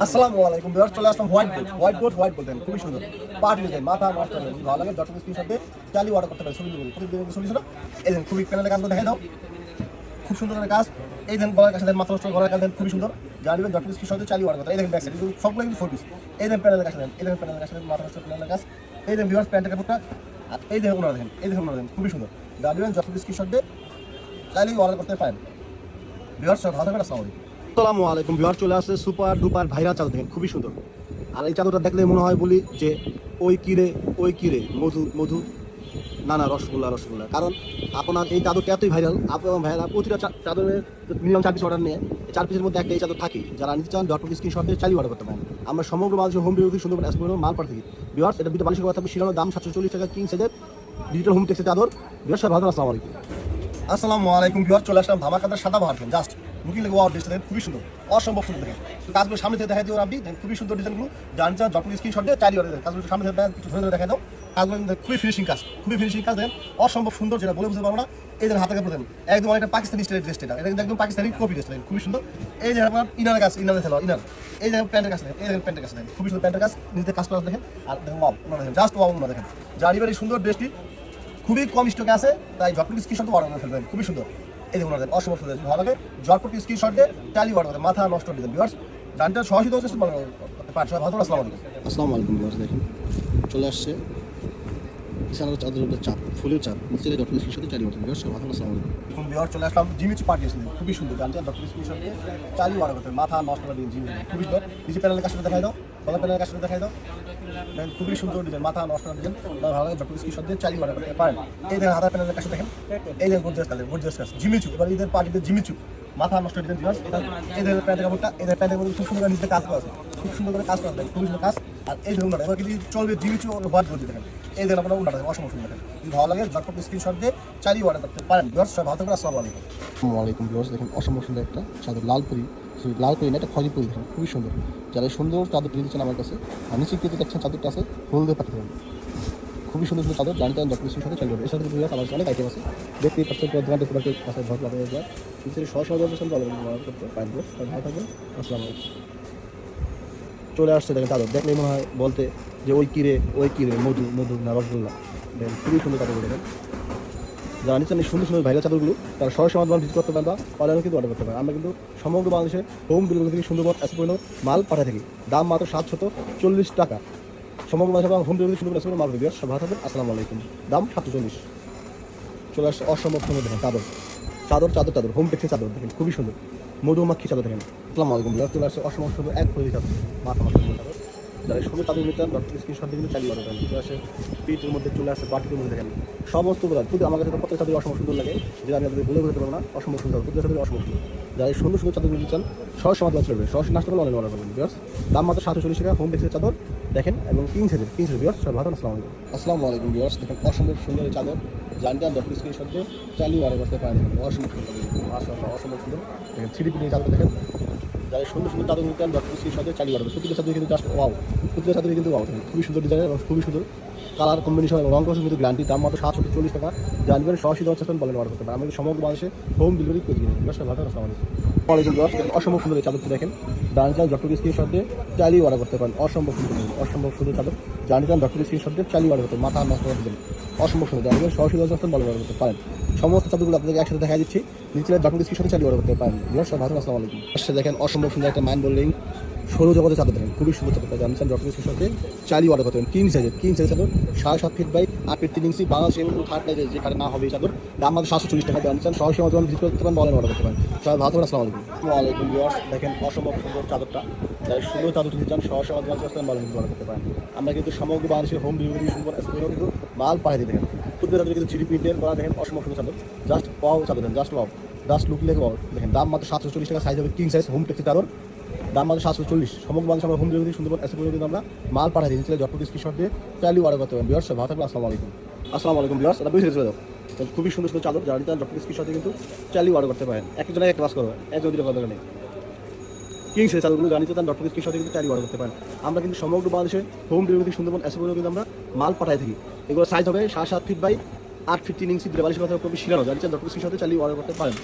আসসালামু আলাইকুম বিয়ার চলে আসলাম white board white board white board দেন খুবই সুন্দর। পার্ট ডিজাইন মাথা হবে ভালো লাগে। ডট স্ক্রিন সাথে চালি অর্ডার করতে পারেন ছবি প্রতিদিন ছবি ছিল এই দেন খুবই প্যানেলের কাজ দেখে দাও। খুব সুন্দর করে কাজ। এই দেন গলার কাছে দেন মাথা নষ্ট গলার কাজ দেন খুবই সুন্দর। জানিবেন ডট স্ক্রিন সাথে চালি অর্ডার করতে এই দেখেন ব্যাক সাইড সবগুলো কিন্তু ফোর পিস এই দেন প্যানেলের কাছে দেন এই দেন প্যানেলের কাছে দেন মাথা নষ্ট প্যানেলের কাজ এই দেন বিয়ার প্যান্টের কাপড়টা। এই দেখেন, ওনারা দেখেন, এই দেখেন, ওনারা দেখেন, খুবই সুন্দর। জানিবেন ডট স্ক্রিন সাথে চাইলে অর্ডার করতে পারেন। সব ভালো থাকবেন, আসসালামু আলাইকুম। আসসালামু আলাইকুম বিহার চলে আসছে সুপার ডুপার ভাইরা চাদর দেখেন, খুবই সুন্দর। আর এই চাদরটা দেখলে মনে হয় বলি যে, ওই কিরে ওই কিরে মধু মধু, না না, রসগোল্লা রসগোল্লা। কারণ আপনার এই চাদরটা এতই ভাইরাল আপনার ভাইরা প্রতিটা চাদরের মিনিমাম চার পিস অর্ডার নিয়ে চার পিসের মধ্যে একটা এই চাদর থাকে। যারা নিতে চান ডট স্ক্রিন শটে চালিয়ে অর্ডার করতে পারেন। আমরা সমগ্র বাংলাদেশে হোম ডেলিভারি সুন্দর এসপোর্ট মাল থাকি বিহার এটা দুটো বালিশের কথা শিরানোর দাম সাতশো চল্লিশ টাকা, কিং সেজের ডিজিটাল হোম টেক্সের চাদর। সব ভালো আসসালামু আলাইকুম। আসসালামু আলাইকুম ভিউয়ার চলে আসলাম ধামাকাদার সাদা বাহার জাস্ট লুকিং লেগে ওয়াও ডিজাইন খুবই সুন্দর, অসম্ভব সুন্দর দেখেন। কাজগুলো সামনে থেকে দেখা দিও আপনি দেখেন খুবই সুন্দর ডিজাইনগুলো জান চান যখন স্ক্রিনশট দিয়ে চারি অর্ডার কাজগুলো সামনে থেকে একটু ধরে ধরে দেখা দাও। কাজগুলো খুবই ফিনিশিং কাজ, খুবই ফিনিশিং কাজ দেন অসম্ভব সুন্দর যেটা বলে বুঝতে পারব না। এই যে হাতে কাপড় দেন একদম অনেকটা পাকিস্তানি স্টাইলের ড্রেস এটা এটা কিন্তু একদম পাকিস্তানি কপি ড্রেস খুবই সুন্দর। এই যে আপনার ইনার কাজ ইনার খেলা ইনার এই যে প্যান্টের কাজ, দেখেন, এই দেখেন প্যান্টের কাজ, দেখেন, খুবই সুন্দর প্যান্টের কাজ, নিজেদের কাজ করা দেখেন, আর দেখেন ওয়াও দেখেন জাস্ট ওয়াও দেখেন। জারি বাড়ি সুন্দর ড্রেসটি খুবই কম স্টকে আছে, তাই ঝটপট স্ক্রিনশট অর্ডার করে ফেলবেন খুবই সুন্দর। এই দেখুন অসম্ভব সুন্দর ভালো লাগে ঝটপট স্ক্রিনশট দিয়ে টালি করে মাথা নষ্ট করে দেবেন ভিউয়ার্স জানটা সহজে তো হচ্ছে পাঠ সবাই ভালো আসসালামু আলাইকুম। আসসালামু আলাইকুম বিয়ার্স দেখেন চলে আসছে বিছানার চাদরের উপর চাপ ফুলের চাপ নিচে ডক্টর স্ক্রিন সাথে চারি বছর বিয়ার্স ভালো আসসালামু আলাইকুম। এখন ভিউয়ার চলে আসলাম জিমিচি পার্টি এসেছিলেন খুবই সুন্দর জানতে ডক্টর অর্ডার মাথা নষ্ট করে দিন জিমি খুবই সুন্দর। নিচে প্যানেলের কাছে দেখাই দাও। প্যানেলের কাছে দেখাই দাও। খুবই সুন্দর ডিজাইন, মাথা নষ্ট করে ডিজাইন ভালো লাগে ডক্টর স্ক্রিনশট দিয়ে চালি অর্ডার করতে পারেন। এই দেখেন হাতার প্যানেলের কাছে দেখেন, এই দেখেন গোদরেজ কালের গোদরেজ কাজ জিমিচু এবার ঈদের পার্টিতে মাথা নষ্ট ডিজাইন এই দেখেন প্যান্টের কাপড়টা দেখেন প্যান্টের মধ্যে খুব সুন্দর করে নিচে কাজ করা আছে। খুব সুন্দর করে কাজ করা আছে, খুবই সুন্দর কাজ। আর এই দেখুন এবার কিন্তু চলবে জিমিচু হোয়াট বলতে দেখেন। এই দেখেন আপনার দেখেন অসম্ভব সুন্দর দেখেন। যদি ভালো লাগে ঝটপট স্ক্রিনশট দিয়ে চালিয়ে পারেন। ভিউয়ার্স সব ভালো থাকবেন, আসসালামু আলাইকুম। আসসালামু আলাইকুম দেখেন অসম্ভব সুন্দর একটা লাল পরি। লাল পরি না একটা খয়রি দেখেন খুবই সুন্দর। যারা সুন্দর চাদর কিনে দিচ্ছেন আমার কাছে, আর নিচে পেতে দেখছেন চাদরটা আছে, হলদে পাঠিয়ে দেবেন। খুবই সুন্দর সুন্দর চাদর, জানি স্ক্রিন সাথে চালু হবে বিয়ার্স আমার কাছে অনেক আইটেম আছে। দেখতেই পাচ্ছেন পুরো দোকানটা পুরো কাছে ভর লাগানো যায় নিচে সহ সহ দর্শন ভালো করতে পারেন সবাই ভালো চলে আসছে দেখেন চাদর, দেখলেই মনে হয় বলতে যে ওই কিরে ওই কিরে, মধু মধু না রসগোল্লা। দেখেন, খুবই সুন্দর চাদরগুলো দেখেন। যারা নিচ্ছেন এই সুন্দর সুন্দর ভাইরাল চাদরগুলো, তারা সরাসরি আমাদের ভিজিট করতে পারেন বা অনলাইনে কিন্তু অর্ডার করতে পারেন আমরা কিন্তু সমগ্র বাংলাদেশে হোম ডেলিভারি থেকে সুন্দরবন এসে পর্যন্ত মাল পাঠিয়ে থাকি। দাম মাত্র সাতশত চল্লিশ টাকা। সমগ্র বাংলাদেশে হোম ডেলিভারি সুন্দর এসে মাল ভিডিও সব ভালো থাকবেন, আসসালামু আলাইকুম। দাম সাতশো চল্লিশ। চলে আসছে অসম্ভব সুন্দর দেখেন চাদর। চাদর চাদর চাদর হোম টেক্সের চাদর দেখেন, খুবই সুন্দর। মধুমাক্ষী চাদর দেখেন। আসসালামু আলাইকুম। চলে আসছে অসম্ভব সুন্দর এক চাদর। মাথা মাথা চাদর। এই সুন্দর চাদর নিতে ডক্টর স্ক্রিনশট দিয়ে কিন্তু চালিয়ে পাঠাতে পারেন চলে আসে পিঠের মধ্যে চলে আসে বাটিকের মধ্যে দেখেন সমস্তগুলো কিন্তু আমার কাছে প্রত্যেক চাদর অসম্ভব সুন্দর লাগে যেটা আমি আপনাদের বলে বলতে পারব না অসম্ভব সুন্দর। প্রত্যেক চাদর অসম্ভব সুন্দর। যারা এই সুন্দর সুন্দর চাদর নিতে চান সহজ সমাজ বাঁচতে পারবে। সহজ নাচতে পারলে অনলাইন অর্ডার করবেন বিয়ার্স দাম মাত্র সাতশো চল্লিশ টাকা হোম টেক্সের চাদর দেখেন এবং কিং সাইজের কিং সাইজ বিয়ার্স সব ভালো আসসালামু আলাইকুম। আসসালামু আলাইকুম বিয়ার্স দেখেন অসম্ভব সুন্দর এই চাদর। জানতে আর ডক্টর স্ক্রিনশট দিয়ে চালিয়ে অর্ডার করতে পারেন। অসম্ভব সুন্দর। অসম্ভব সুন্দর। দেখেন থ্রি পিটি চাদর দেখেন। যারা সুন্দর সুন্দর চাদর নিতে ডক্টর কৃষির সাথে চালিয়ে পারবে প্রতিটা চাদর কিন্তু জাস্ট ওয়াও প্রতিটা চাদর কিন্তু ওয়াও খুবই সুন্দর ডিজাইন এবং খুবই সুন্দর। কালার কম্বিনেশন এবং রং কিন্তু গ্যারান্টি দাম মাত্র সাতশো চল্লিশ টাকা। জানবেন সরাসরি দশ চান বলেন অর্ডার করতে পারেন আমাদের সমগ্র বাংলাদেশে হোম ডেলিভারি করে দশ অসম্ভব সুন্দর চাদরটি দেখেন। জানি ডক্টর স্ক্রিন দিয়ে চালিয়ে অর্ডার করতে পারেন। অসম্ভব সুন্দর অসম্ভব সুন্দর চাদর। জানি চান ডক্টর স্ক্রিন শট দিয়ে চালিয়ে অর্ডার করতে মাথা করে দেবেন। অসম্ভব সুন্দর। জানবেন সরাসরি দশ চান বলেন অর্ডার করতে পারেন। সমস্ত চাদরগুলো আপনাদেরকে একসাথে দেখা দিচ্ছি। নিচে ডক্টর স্ক্রিন শটে চালিয়ে অর্ডার করতে পারেন। আসসালামু আলাইকুম। দেখেন অসম্ভব সুন্দর একটা মাইন্ড বোলিং সরু জগতের চাদর দেখেন, খুবই সুন্দর চাদর। জানছেন ডক্টর স্ক্রিন শটে চালিয়ে অর্ডার করতে পারেন কিং সাইজের কিং সাইজের চাদর, সাড়ে সাত ফিট বাই আট ফিট তিন ইঞ্চি বাংলাদেশ এবং থার্ড লাইজের যেখানে না হবে এই চাদর। দাম মাত্র সাতশো চল্লিশ টাকা, জানছেন? সরাসরি আমাদের ভিজিট করতে পারেন বলেন অর্ডার করতে পারেন। সবাই ভালো থাকবেন, আসসালামু আলাইকুম। ভিউয়ার্স, দেখেন অসম্ভব সুন্দর চাদরটা। যারা সুন্দর চাদর নিতে চান সরাসরি আমাদের আসতে বলেন অর্ডার করতে পারেন। আমরা কিন্তু সমগ্র বাংলাদেশের হোম ডেলিভারি সুন্দর কিন্তু মাল পাঠিয়ে দেখেন। প্রতিটা চাদর কিন্তু থ্রি প্রিন্টের করা, দেখেন, অসম্ভব সুন্দর চাদর। জাস্ট পাও চাদর জাস্ট পাও জাস্ট লুক লেগে দেখেন, দাম মাত্র সাতশো চল্লিশ টাকা সাইজ হবে কিং সাইজ হোম টেক্সি চাদর। দাম মাত্র সাতশো চল্লিশ। সমগ্র বাংলাদেশ আমরা হোম ডেলিভারি সুন্দরবন এসে পর্যন্ত আমরা মাল দিই নিচে যত স্ক্রিনশট দিয়ে চাইলে অর্ডার করতে পারেন বিয়ার্স ভালো থাকবে আসসালামু আলাইকুম। আসসালামু আলাইকুম বিয়ার্স এটা বুঝে চলে যাও। খুবই সুন্দর সুন্দর চাদর, যারা নিতে স্ক্রিনশট দিয়ে কিন্তু চাইলে অর্ডার করতে পারেন। একজনে একটা ক্লাস করবে। একজন দুটো কথা নেই। কিং সেই চাদরগুলো জানিয়ে তার ডক্টর স্ক্রিনশট কিন্তু চাইলে অর্ডার করতে পারেন। আমরা কিন্তু সমগ্র বাংলাদেশে হোম ডেলিভারি সুন্দরবন এসে পর্যন্ত কিন্তু আমরা মাল পাঠাই থাকি। এগুলো সাইজ হবে সাড়ে সাত ফিট বাই আট ফিট তিন ইঞ্চি বিরাবালিশ কথা কবি শিরানো। জানিয়ে ডক্টর স্ক্রিনশটে চালিয়ে অর্ডার করতে পারেন।